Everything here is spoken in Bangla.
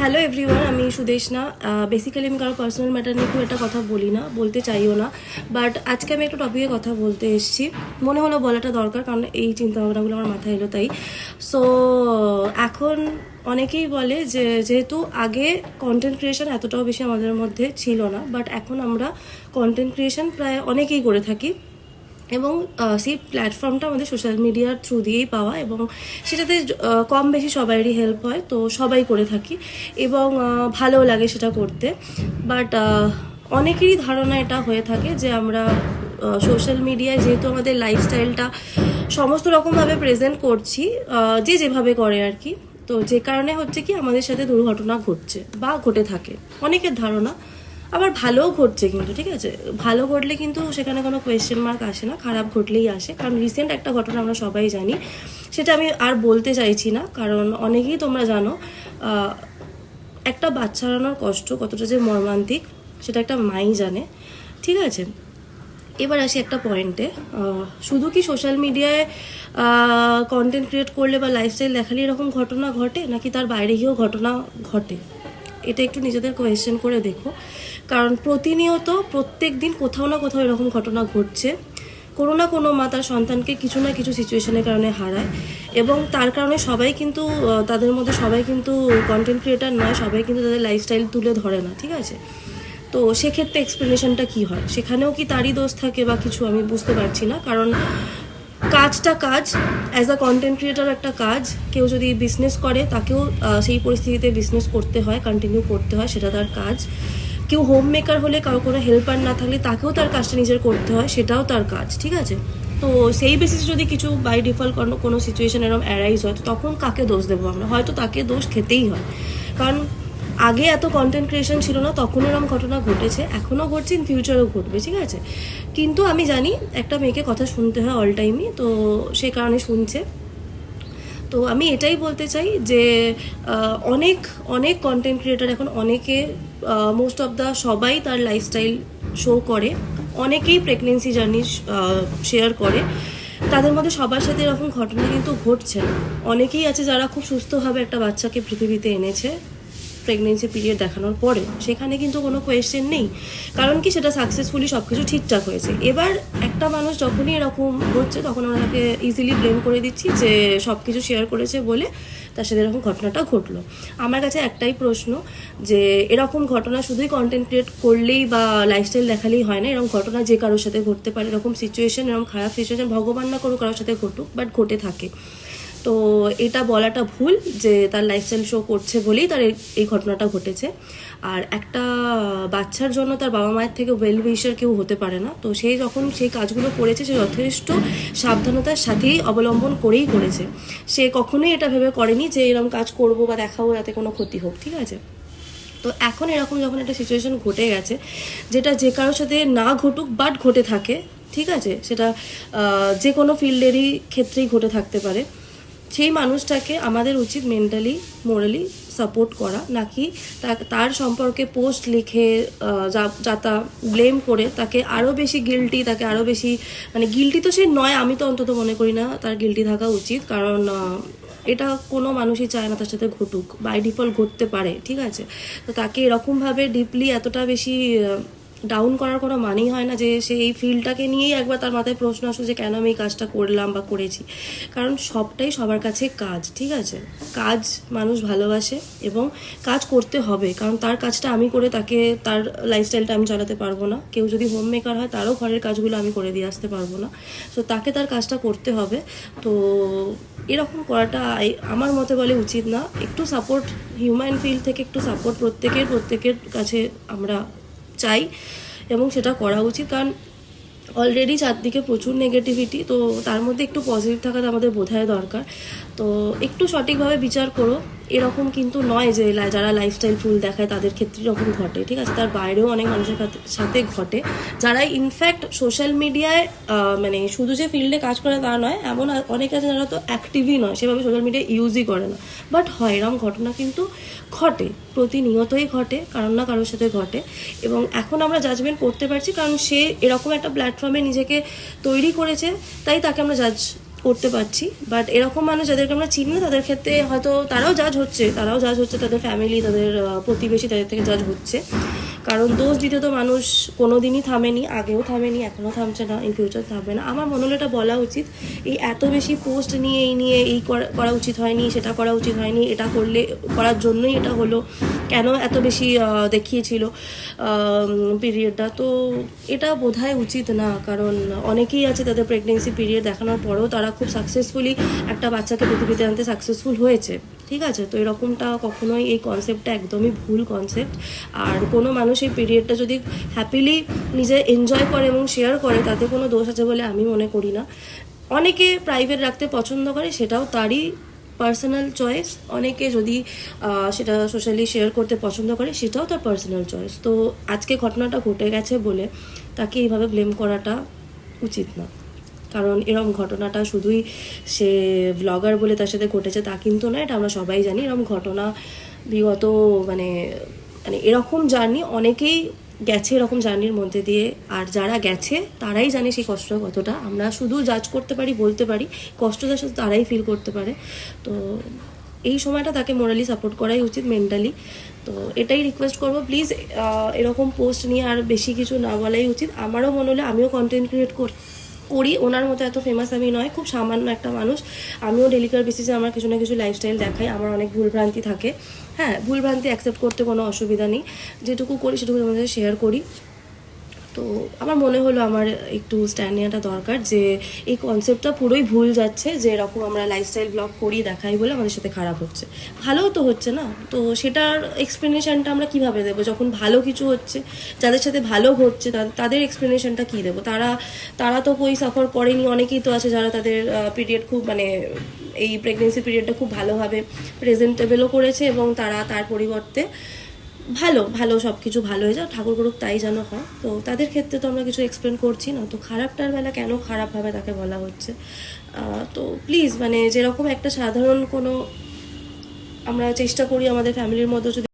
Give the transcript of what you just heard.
হ্যালো এভরিওয়ান আমি সুদেশনা বেসিক্যালি আমি কারও পার্সোনাল ম্যাটার নিয়ে খুব একটা কথা বলি না, বলতে চাইও না। বাট আজকে আমি একটা টপিকে কথা বলতে এসেছি। মনে হলো বলাটা দরকার, কারণ এই চিন্তা ভাবনাগুলো আমার মাথায় এলো তাই। সো এখন অনেকেই বলে যে, যেহেতু আগে কন্টেন্ট ক্রিয়েশন এতটাও বেশি আমাদের মধ্যে ছিল না বাট এখন আমরা কন্টেন্ট ক্রিয়েশন প্রায় অনেকেই করে থাকি। এবং সেই প্ল্যাটফর্মটা আমাদের সোশ্যাল মিডিয়ার থ্রু দিয়েই পাওয়া এবং সেটাতে কম বেশি সবারই হেল্প হয়, তো সবাই করে থাকি এবং ভালোও লাগে সেটা করতে। বাট অনেকেরই ধারণা এটা হয়ে থাকে যে আমরা সোশ্যাল মিডিয়ায় যেহেতু আমাদের লাইফস্টাইলটা সমস্ত রকমভাবে প্রেজেন্ট করছি যে যেভাবে করে আর কি, তো যে কারণে হচ্ছে কি আমাদের সাথে দুর্ঘটনা ঘটছে বা ঘটে থাকে। অনেকের ধারণা। আবার ভালোও ঘটছে কিন্তু, ঠিক আছে? ভালো ঘটলে কিন্তু সেখানে কোনো কোয়েশ্চেন মার্ক আসে না, খারাপ ঘটলেই আসে। কারণ রিসেন্ট একটা ঘটনা আমরা সবাই জানি, সেটা আমি আর বলতে চাইছি না। কারণ অনেকেই তোমরা জানো একটা বাচ্চা হারানোর কষ্ট কতটা যে মর্মান্তিক, সেটা একটা মাই জানে। ঠিক আছে? এবার আসি একটা পয়েন্টে শুধু কি সোশ্যাল মিডিয়ায় কন্টেন্ট ক্রিয়েট করলে বা লাইফস্টাইল দেখালে এরকম ঘটনা ঘটে, নাকি তার বাইরে গিয়েও ঘটনা ঘটে? এটা একটু নিজেদের কোয়েশ্চেন করে দেখো। কারণ প্রতিনিয়ত প্রত্যেক দিন কোথাও না কোথাও এরকম ঘটনা ঘটছে। কোনো না কোনো মা তার সন্তানকে কিছু না কিছু সিচুয়েশনের কারণে হারায় এবং তার কারণে সবাই কিন্তু তাদের মধ্যে সবাই কিন্তু কন্টেন্ট ক্রিয়েটার নয়, সবাই কিন্তু তাদের লাইফস্টাইল তুলে ধরে না, ঠিক আছে? তো সেক্ষেত্রে এক্সপ্লেনেশনটা কি হয়? সেখানেও কি তারই দোষ থাকে বা কিছু আমি বুঝতে পারছি না। কারণ কাজটা কাজ অ্যাজ আ কন্টেন্ট ক্রিয়েটার একটা কাজ, কেউ যদি বিজনেস করে তাকেও সেই পরিস্থিতিতে বিজনেস করতে হয় কন্টিনিউ করতে হয়, সেটা তার কাজ। কেউ হোম মেকার হলে কারও কোনো হেল্পার না থাকলে তাকেও তার কাজটা নিজের করতে হয়, সেটাও তার কাজ, ঠিক আছে? তো সেই বেসিসে যদি কিছু বাই ডিফল্ট কোনো কোনো সিচুয়েশান এরকম অ্যারাইজ হয়, তো তখন কাকে দোষ দেবো আমরা? হয়তো তাকে দোষ খেতেই হয়। কারণ আগে এত কন্টেন্ট ক্রিয়েশন ছিল না, তখন এরকম ঘটনা ঘটেছে, এখনও ঘটছে ইন ফিউচারও ঘটবে, ঠিক আছে? কিন্তু আমি জানি একটা মেয়েকে কথা শুনতে হয় অল টাইমই তো সে কারণে শুনছে। তো আমি এটাই বলতে চাই যে অনেক অনেক কন্টেন্ট ক্রিয়েটার এখন অনেকে মোস্ট অফ দ্য সবাই তার লাইফস্টাইল শো করে। অনেকেই প্রেগনেন্সি জার্নি শেয়ার করে। তাদের মধ্যে সবার সাথে এরকম ঘটনা কিন্তু ঘটছে। না অনেকেই আছে যারা খুব সুস্থভাবে একটা বাচ্চাকে পৃথিবীতে এনেছে। প্রেগনেন্সি পিরিয়ড দেখানোর পরে, সেখানে কিন্তু কোনো কোয়েশ্চেন নেই। কারণ কি, সেটা সাকসেসফুলি সব কিছু ঠিকঠাক হয়েছে। এবার একটা মানুষ যখনই এরকম হচ্ছে, তখন আমরা তাকে ইজিলি ব্লেম করে দিচ্ছি যে সব কিছু শেয়ার করেছে বলে তার সাথে এরকম ঘটনাটা ঘটলো। আমার কাছে একটাই প্রশ্ন যে, এরকম ঘটনা শুধুই কন্টেন্ট ক্রিয়েট করলেই বা লাইফস্টাইল দেখালেই হয় না। এরকম ঘটনা যে কারোর সাথে ঘটতে পারে, এরকম সিচুয়েশন এরকম খারাপ সিচুয়েশন ভগবান না করুক কারোর সাথে ঘটুক বাট ঘটে থাকে। তো এটা বলাটা ভুল যে তার লাইফস্টাইল শো করছে বলেই তার এই- ঘটনাটা ঘটেছে। আর একটা বাচ্চার জন্য তার বাবা মায়ের থেকে ওয়েল উইশার কেউ হতে পারে না। তো সে যখন সেই কাজগুলো করেছে, সে যথেষ্ট সাবধানতার সাথেই অবলম্বন করেই করেছে। সে কখনোই এটা ভেবে করেনি যে এরকম কাজ করব বা দেখাবো, যাতে কোনো ক্ষতি হোক, ঠিক আছে? তো এখন এরকম যখন একটা সিচুয়েশন ঘটে গেছে, যেটা যে কারোর সাথে না ঘটুক বাট ঘটে থাকে, ঠিক আছে? সেটা যে কোনো ফিল্ডেরই ক্ষেত্রেই ঘটে থাকতে পারে। সেই মানুষটাকে আমাদের উচিত মেন্টালি মোরালি সাপোর্ট করা, নাকি তার সম্পর্কে পোস্ট লিখে যা- যাতা ব্লেম করে তাকে আরও বেশি গিলটি তাকে আরও বেশি মানে গিলটি তো সে নয়, আমি তো অন্তত মনে করি না তার গিলটি থাকা উচিত, কারণ এটা কোনো মানুষই চায় না তার সাথে ঘটুক বাই ডিফল্ট ঘটতে পারে, ঠিক আছে? তো তাকে এরকমভাবে ডিপলি এতটা বেশি ডাউন করার কোনো মানেই হয় না যে সে এই ফিল্ডটাকে নিয়েই একবার তার মাথায় প্রশ্ন আসে যে কেন আমি এই কাজটা করলাম বা করেছি। কারণ সবটাই সবার কাছে কাজ, ঠিক আছে? কাজ মানুষ ভালোবাসে এবং কাজ করতে হবে, কারণ তার কাজটা আমি করে তাকে, তার লাইফস্টাইলটা আমি চালাতে পারব না। কেউ যদি হোম মেকার হয়, তারও ঘরের কাজগুলো আমি করে দিয়ে আসতে পারব না। তো তাকে তার কাজটা করতে হবে। তো, এরকম করাটা আমার মতে বলে উচিত না। একটু সাপোর্ট হিউম্যান ফিল্ড থেকে একটু সাপোর্ট প্রত্যেকের প্রত্যেকের কাছে আমরা চাই এবং সেটা করা উচিত। কারণ অলরেডি চারদিকে প্রচুর নেগেটিভিটি তো তার মধ্যে একটু পজিটিভ থাকাটা আমাদের বোধহয় দরকার। তো একটু সঠিকভাবে বিচার করো। এরকম কিন্তু নয় যে যারা লাইফস্টাইল ফুল দেখায় তাদের ক্ষেত্রে এরকম ঘটে, ঠিক আছে? তার বাইরেও অনেক মানুষের সাথে ঘটে। যারা ইনফ্যাক্ট সোশ্যাল মিডিয়ায় মানে শুধু যে ফিল্ডে কাজ করে তা নয়, এমন অনেক আছে যারা তো অ্যাক্টিভই নয়, সেভাবে সোশ্যাল মিডিয়া ইউজই করে না। বাট হয়, এরকম ঘটনা কিন্তু ঘটে, প্রতিনিয়তই ঘটে, কারণ না কারোর সাথে ঘটে। এবং এখন আমরা জাজমেন্ট করতে পারছি, কারণ সে এরকম একটা প্ল্যাটফর্মে নিজেকে তৈরি করেছে, তাই তাকে আমরা জাজ করতে পারছি। বাট এরকম মানুষ যাদেরকে আমরা চিনি না তাদের ক্ষেত্রে হয়তো তারাও জাজ হচ্ছে, তারাও জাজ হচ্ছে তাদের ফ্যামিলি তাদের প্রতিবেশী তাদের থেকে জাজ হচ্ছে। কারণ দোষ দিতে তো মানুষ কোনো দিনই থামেনি, আগেও থামেনি, এখনও থামছে না ইন ফিউচার থামবে না। আমার মনে হলো এটা বলা উচিত, এই এত বেশি পোস্ট নিয়ে, এই নিয়ে, এই করা- উচিত হয়নি, সেটা করা উচিত হয়নি, এটা করলে, করার জন্যই এটা হলো, কেন এত বেশি দেখিয়েছিল পিরিয়ডটা তো এটা বোধহয় উচিত না, কারণ অনেকেই আছে তাদের প্রেগনেন্সি পিরিয়ড দেখানোর পরেও তারা খুব সাকসেসফুলি একটা বাচ্চাকে পৃথিবীতে আনতে সাকসেসফুল হয়েছে। ঠিক আছে? তো এরকমটা কখনোই এই কনসেপ্টটা একদমই ভুল কনসেপ্ট আর কোনো মানুষ এই পিরিয়ডটা যদি হ্যাপিলি নিজে এনজয় করে এবং শেয়ার করে, তাতে কোনো দোষ আছে বলে আমি মনে করি না। অনেকে প্রাইভেট রাখতে পছন্দ করে, সেটাও তারই পার্সোনাল চয়েস অনেকে যদি সেটা সোশ্যালি শেয়ার করতে পছন্দ করে, সেটাও তার পার্সোনাল চয়েস তো আজকে ঘটনাটা ঘটে গেছে বলে তাকে এইভাবে ব্লেম করাটা উচিত না। কারণ এরম ঘটনাটা শুধুই সে ব্লগার বলে তার সাথে ঘটেছে তা কিন্তু না, এটা আমরা সবাই জানি। এরম ঘটনা বিগত মানে মানে এরকম জার্নি অনেকেই গেছে এরকম জার্নির মধ্যে দিয়ে, আর যারা গেছে তারাই জানে সেই কষ্ট কতটা। আমরা শুধু জাজ করতে পারি, বলতে পারি কষ্টটা শুধু তারাই ফিল করতে পারে। তো এই সময়টা তাকে মোরালি সাপোর্ট করাই উচিত মেন্টালি তো এটাই রিকোয়েস্ট করব প্লিজ এরকম পোস্ট নিয়ে আর বেশি কিছু না বলাই উচিত। আমারও মনে হলে আমিও কন্টেন্ট ক্রিয়েট করি করি, ওনার মতো এত ফেমাস আমি নয়, খুব সামান্য একটা মানুষ। আমিও ডেলিকার বেসিসে আমার কিছু না কিছু লাইফস্টাইল দেখাই, আমার অনেক ভুলভ্রান্তি থাকে। হ্যাঁ ভুলভ্রান্তি অ্যাকসেপ্ট করতে কোনো অসুবিধা নেই। যেটুকু করি সেটুকু তোমাদের শেয়ার করি। তো আমার মনে হলো আমার একটু স্ট্যান্ড নেওয়াটা দরকার যে এই কনসেপ্টটা পুরোই ভুল যাচ্ছে, যে এরকম আমরা লাইফস্টাইল ব্লগ করি দেখাই বলে আমাদের সাথে খারাপ হচ্ছে। ভালোও তো হচ্ছে না, তো সেটার এক্সপ্লেনেশনটা আমরা কীভাবে দেবো? যখন ভালো কিছু হচ্ছে, যাদের সাথে ভালো ঘটছে তাদের এক্সপ্লেনেশনটা কী দেবো? তারা তারা তো কই সাফার করেনি, অনেকেই তো আছে যারা তাদের পিরিয়ড খুব মানে এই প্রেগনেন্সি পিরিয়ডটা খুব ভালোভাবে প্রেজেন্টেবলও করেছে এবং তারা তার পরিবর্তে ভালো ভালো সব কিছু ভালো হয়ে যাও ঠাকুর করুক তাই যেন হয়। তো তাদের ক্ষেত্রে তো আমরা কিছু এক্সপ্লেন করছি না, তো খারাপটার বেলা কেন খারাপভাবে তাকে বলা হচ্ছে? তো প্লিজ মানে যেরকম একটা সাধারণ কোনো আমরা চেষ্টা করি আমাদের ফ্যামিলির মধ্যে যদি